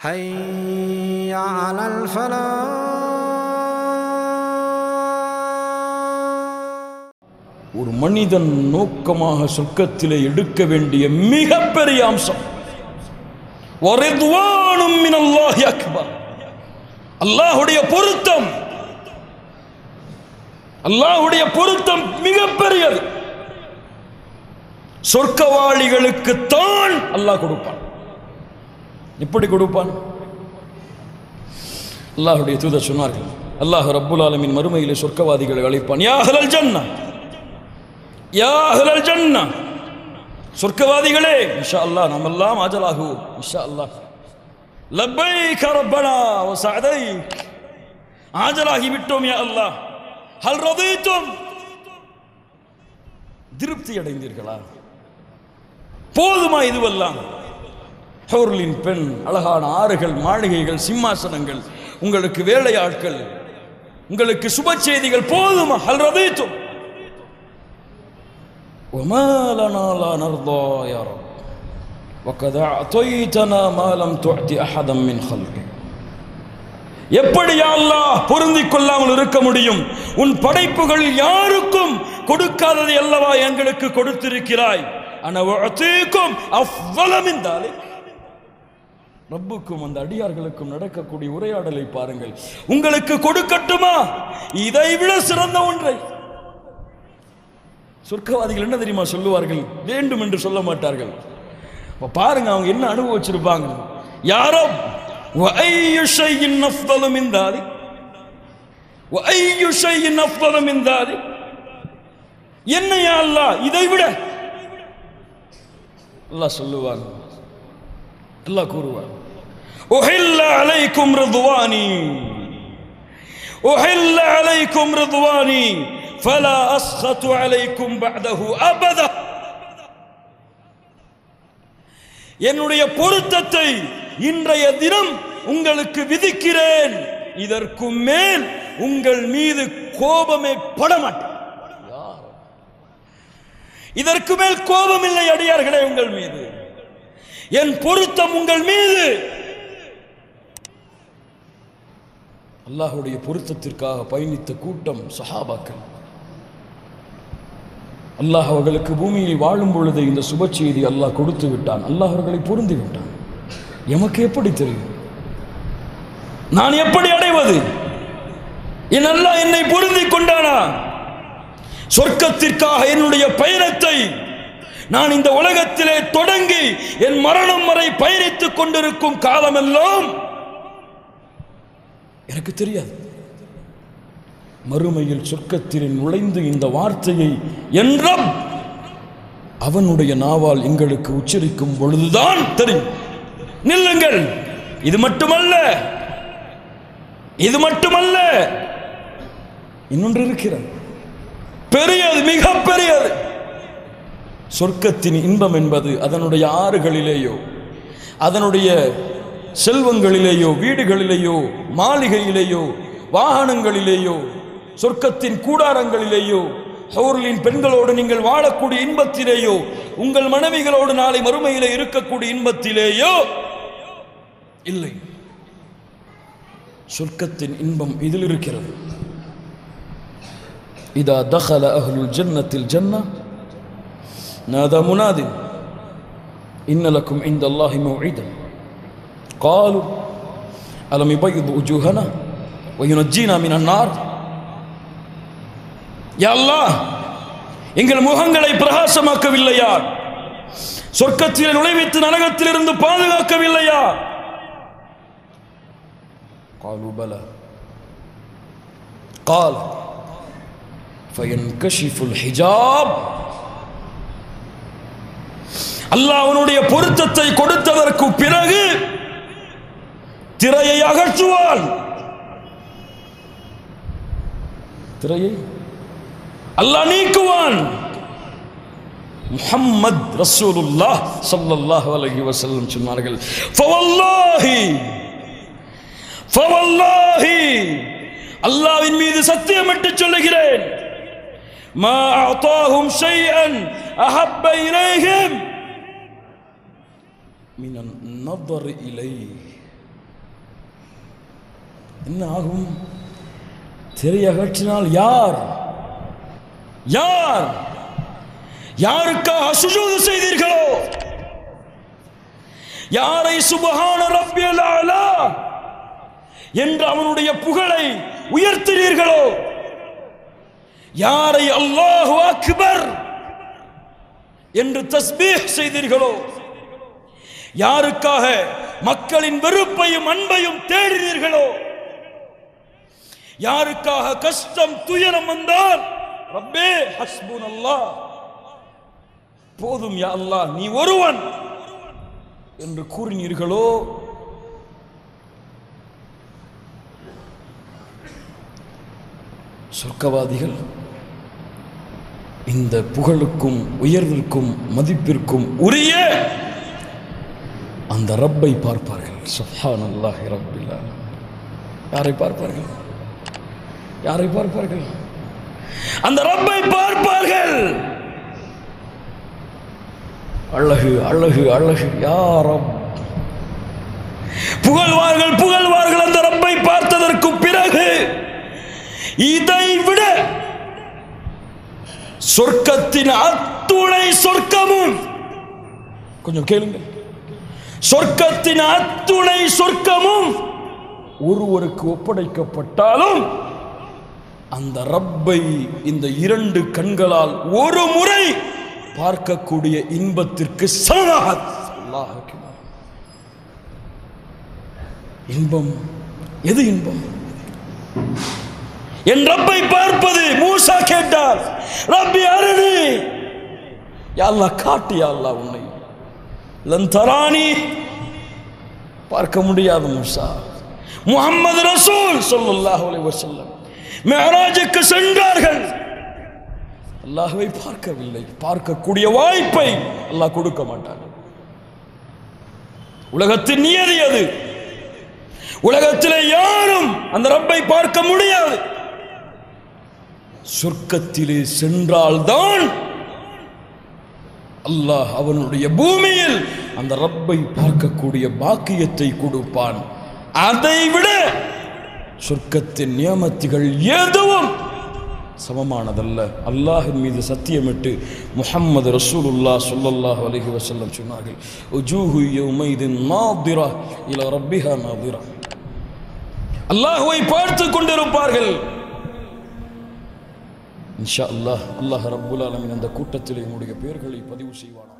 حي على الفلاح ஒரு மனிதன் நோக்கமாக சொர்க்கத்திலே எடுக்க வேண்டிய மிகப்பெரிய அம்சம் வரிதுவானும் மினல்லாஹி அக்பர் அல்லாஹ்வுடைய பொருத்தம் அல்லாஹ்வுடைய பொருத்தம் மிகப்பெரியது சொர்க்கவாளிகளுக்கு தான் அல்லாஹ் கொடுப்பான் எப்படி கொடுப்பான். அல்லாஹுடைய தூதர் சொன்னார்கள் அல்லாஹ் ரப்புல் ஆலமின் மறுமையிலே சொர்க்கவாதிகளை அழைப்பான். யா அஹ்லல் ஜன்னா யா அஹ்லல் ஜன்னா சொர்க்கவாதிகளே இஷா அல்லாஹ் நாம் எல்லாம் ஆஜராகுவோம் இன்ஷா அல்லாஹ் லப்பைக ரப்பனா வ சஅதைக் ஆஜராகி விட்டோம் யா அல்லாஹ். ஹல் ரதீதும் திருப்தி அடைந்தீர்களா போதுமா இதுவெல்லாம்? ஹோர்லின் பெண் அழகான ஆறுகள் மாளிகைகள் சிம்மாசனங்கள் உங்களுக்கு வேலையாட்கள் உங்களுக்கு சுப செய்திகள் போதும். ஹல்ரதீத்தும் எப்படி அல்லாஹ் பொருந்திக் கொள்ளாமல் இருக்க முடியும்? உன் படைப்புகள் யாருக்கும் கொடுக்காதது அல்லவா எங்களுக்கு கொடுத்திருக்கிறாய்? ஆனால் அவ்வளமின் தாலிக். ரப்புக்கும் அந்த அடியார்களுக்கும் நடக்கக்கூடிய உரையாடலை பாருங்கள். உங்களுக்கு கொடுக்கட்டுமா? இதை விட சிறந்த ஒன்றை. சொர்க்கவாதிகள் என்ன தெரியுமா சொல்லுவார்கள்? வேண்டும் என்று சொல்ல மாட்டார்கள். பாருங்க அவங்க என்ன அனுபவிச்சிருப்பாங்க? யாரோ இந்தாதி இந்தாதி என்னையா அல்லா இதை விட அல்லாஹ் சொல்லுவாங்க. எல்லாம் கூறுவாங்க உஹில்ல அலைக்கும் ரிதுவானி உஹில்ல அலைக்கும் ரிதுவானி فلا أسخط عليكم بعده أبدا என்னுடைய பொருத்தத்தை இன்றைய தினம் உங்களுக்கு விதிக்கிறேன் இதற்கு மேல் உங்கள் மீது கோபமே படமாட்டேன் இதற்கு மேல் கோபம் இல்லை அடியார்களே உங்கள் மீது என் பொருத்தம் உங்கள் மீது அல்லாஹுடைய பொருத்தத்திற்காக பயணித்த கூட்டம் சஹாபாக்கள். அல்லாஹ் அவர்களுக்கு பூமியில் வாழும் பொழுது இந்த சுப செய்தி அல்லாஹ் கொடுத்து விட்டான். அல்லாஹ் அவர்களை பொருந்தி விட்டான். எமக்கு எப்படி தெரியும்? நான் எப்படி அடைவது? என் அல்லாஹ் என்னை பொருந்தி கொண்டானா? சொர்க்கத்திற்காக என்னுடைய பயணத்தை நான் இந்த உலகத்திலே தொடங்கி என் மரணம் வரை பயணித்துக் கொண்டிருக்கும் காலமெல்லாம் எனக்கு தெரியாது. மறுமையில் சொர்க்கத்திலே நுழைந்து இந்த வார்த்தையை என்றும் அவனுடைய நாவால் எங்களுக்கு உச்சரிக்கும் பொழுதுதான் தெரியும். நில்லுங்கள். இது மட்டுமல்ல. இது மட்டுமல்ல. இன்னொன்று இருக்கிறது. பெரியது மிக பெரியது. சொர்க்கத்தின் இன்பம் என்பது அதனுடைய ஆறுகளிலேயோ அதனுடைய செல்வங்களிலேயோ வீடுகளிலேயோ மாளிகையிலேயோ வாகனங்களிலேயோ சொர்க்கத்தின் கூடாரங்களிலேயோ ஹவுர்லின் பெண்களோடு நீங்கள் வாழக்கூடிய இன்பத்திலேயோ உங்கள் மனைவிகளோடு நாளை மறுமையிலே இருக்கக்கூடிய இன்பத்திலேயோ இல்லை. சொர்க்கத்தின் இன்பம் இதில் இருக்கிறது. இதா தஹல அஹ்லுல் ஜன்னத்தில் ஜன்னா நாதா முனாதின் இன்னலக்கும் இந்த அல்லாஹி மௌஇதன் قالوا ألم يبيض وجوهنا وينجينا من النار யா அல்லாஹ் எங்கள் முகங்களை பிரகாசமாக்கவில்லையா சொர்க்கத்தில் நுழைவித்து நரகத்திலிருந்து பாதுகாக்கவில்லையா قالوا بلى قال فينكشف الحجاب அல்லாஹ் அவனுடைய பொருத்தத்தை கொடுத்ததற்கு பிறகு திரையை அகற்றுவான். திரையை அல்லாஹ் நீக்குவான். முஹம்மத் ரசூலுல்லாஹ் ஸல்லல்லாஹு அலைஹி வஸல்லம் சொன்னார்கள் ஃபவல்லாஹி ஃபவல்லாஹி அல்லாஹ்வின் மீது சத்தியமிட்டு சொல்லுகிறேன். மா அதாஹும் ஷைஅன் அஹப்ப இலைஹிம் மினன் நظر இலைஹி. என்ன ஆகும்? திரை யார்? யார்? யாருக்காக சுஜூது செய்தீர்களோ? யாரை சுபகான ரப்பியல் என்று அவனுடைய புகழை உயர்த்தினீர்களோ? யாரை அல்லாஹு அக்பர் என்று தஸ்பீஹ் செய்தீர்களோ? யாருக்காக மக்களின் வெறுப்பையும் அன்பையும் தேடினீர்களோ? யாருக்காக கஷ்டம் துயரம் வந்தால் ரப்பே ஹஸ்புன் அல்லா போதும் யா அல்லா நீ ஒருவன் என்று கூறினீர்களோ? சொர்க்கவாதிகள் இந்த புகழுக்கும் உயர்விற்கும் மதிப்பிற்கும் உரிய அந்த ரப்பை பார்ப்பார்கள். சுப்ஹானல்லாஹி ரப்பில் ஆலமீன். யாரை பார்ப்பார்கள்? யாரை பார்ப்பார்கள்? அந்த ரப்பை பார்ப்பார்கள். அழகு அழகு அழகு யாரம் புகழ்வார்கள் புகழ்வார்கள் அந்த ரப்பை பார்த்ததற்கு பிறகு இதை விட சொர்க்கத்தின் அத்துணை சொர்க்கமும் கொஞ்சம் கேளுங்க சொர்க்கத்தின் அத்துணை சொர்க்கமும் ஒருவருக்கு ஒப்படைக்கப்பட்டாலும் அந்த ரப்பை இந்த இரண்டு கண்களால் ஒரு முறை பார்க்கக்கூடிய இன்பத்திற்கு சமமாக இன்பம்? எது இன்பம்? என் ரப்பை பார்ப்பது. மூசா கேட்டார் ரப்பி அருணி. யாழ்லா காட்டு யாழ்லா உன்னை. லந்தராணி பார்க்க முடியாது மூசா. முகமது ரசூல் சொல்லுல்லாஹ் அலைஹி செல்லம் மேராஜுக்கு சென்றார்கள். அல்லாஹுவை பார்க்கவில்லை. பார்க்கக்கூடிய வாய்ப்பை அல்லாஹ் கொடுக்க மாட்டார் உலகத்தின் நியதி அது. உலகத்திலே யாரும் அந்த ரப்பை பார்க்க முடியாது. சொர்க்கத்திலே சென்றால்தான் அல்லாஹ் அவனுடைய பூமியில் அந்த ரப்பை பார்க்கக்கூடிய பாக்கியத்தை கொடுப்பான். அதை விட சொர்க்கத்தின் நியமத்துகள் எதுவும் சமமானதல்ல. அல்லாஹின் மீது சத்தியமிட்டு முஹம்மது ரசூலுல்லாஹ் சொல்லல்லாஹ் அலஹி வசல்லம் சொன்னார்கள் உஜூஹு யௌமைதின் நாதிரா இலா ரப்பிஹா நாதிரா. பார்த்து கொண்டிருப்பார்கள். இன்ஷா அல்லாஹ் அல்லாஹ் ரப்புல் ஆலமீன் அந்த கூட்டத்தில் என்னுடைய பெயர்களை பதிவு செய்வானா